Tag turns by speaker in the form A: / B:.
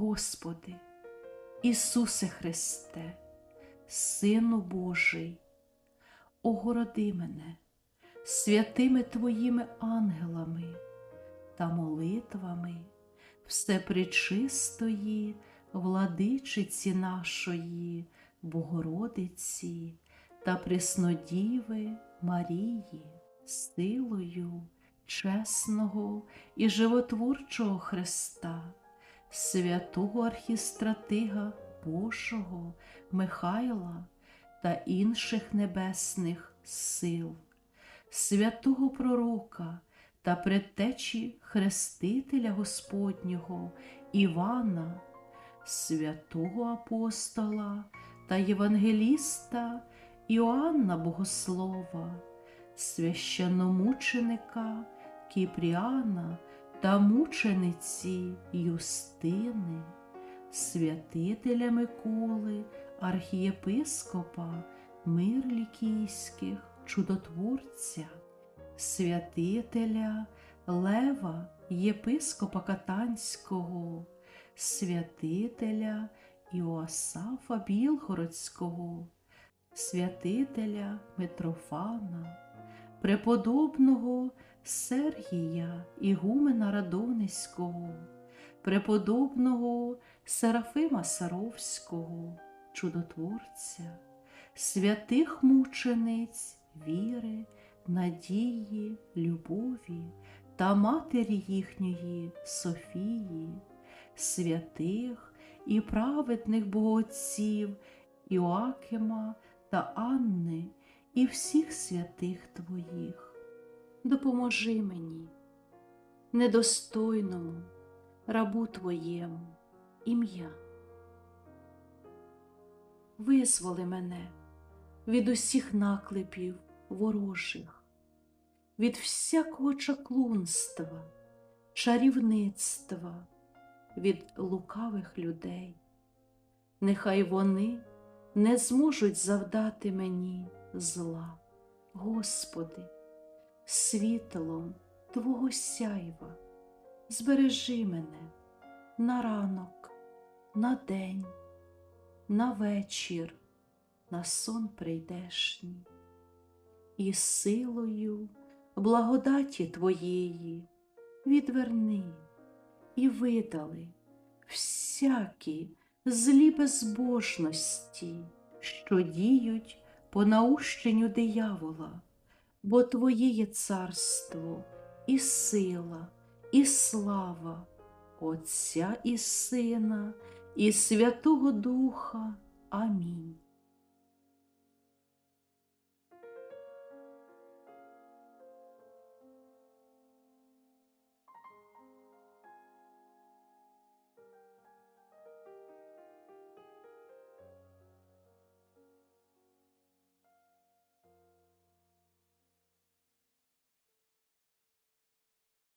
A: Господи, Ісусе Христе, Сину Божий, огороди мене святими Твоїми ангелами та молитвами Всепречистої владичиці нашої, Богородиці та Преснодіви Марії, силою чесного і животворчого Христа, святого архістратига Божого Михайла та інших небесних сил, святого Пророка та предтечі Хрестителя Господнього Івана, святого апостола та євангеліста Іоанна Богослова, священномученика Кіпріана та мучениці Юстини, святителя Миколи, архієпископа мир лікійських, чудотворця, святителя Лева, єпископа Катанського, святителя Іоасафа Білгородського, святителя Митрофана, преподобного Сергія Ігумена Радонеського, преподобного Серафима Саровського, чудотворця, святих мучениць віри, надії, любові та матері їхньої Софії, святих і праведних богоотців Іоакима та Анни і всіх святих Твоїх. Допоможи мені, недостойному рабу Твоєму ім'я. Визволи мене від усіх наклепів ворожих, від всякого чаклунства, чарівництва, від лукавих людей. Нехай вони не зможуть завдати мені зла, Господи, світлом Твого сяйва, збережи мене на ранок, на день, на вечір, на сон прийдешній, і силою благодаті Твоєї відверни і видали всякі злі безбожності, що діють по наущенню диявола, бо Твоє є царство, і сила, і слава Отця і Сина, і Святого Духа. Амінь.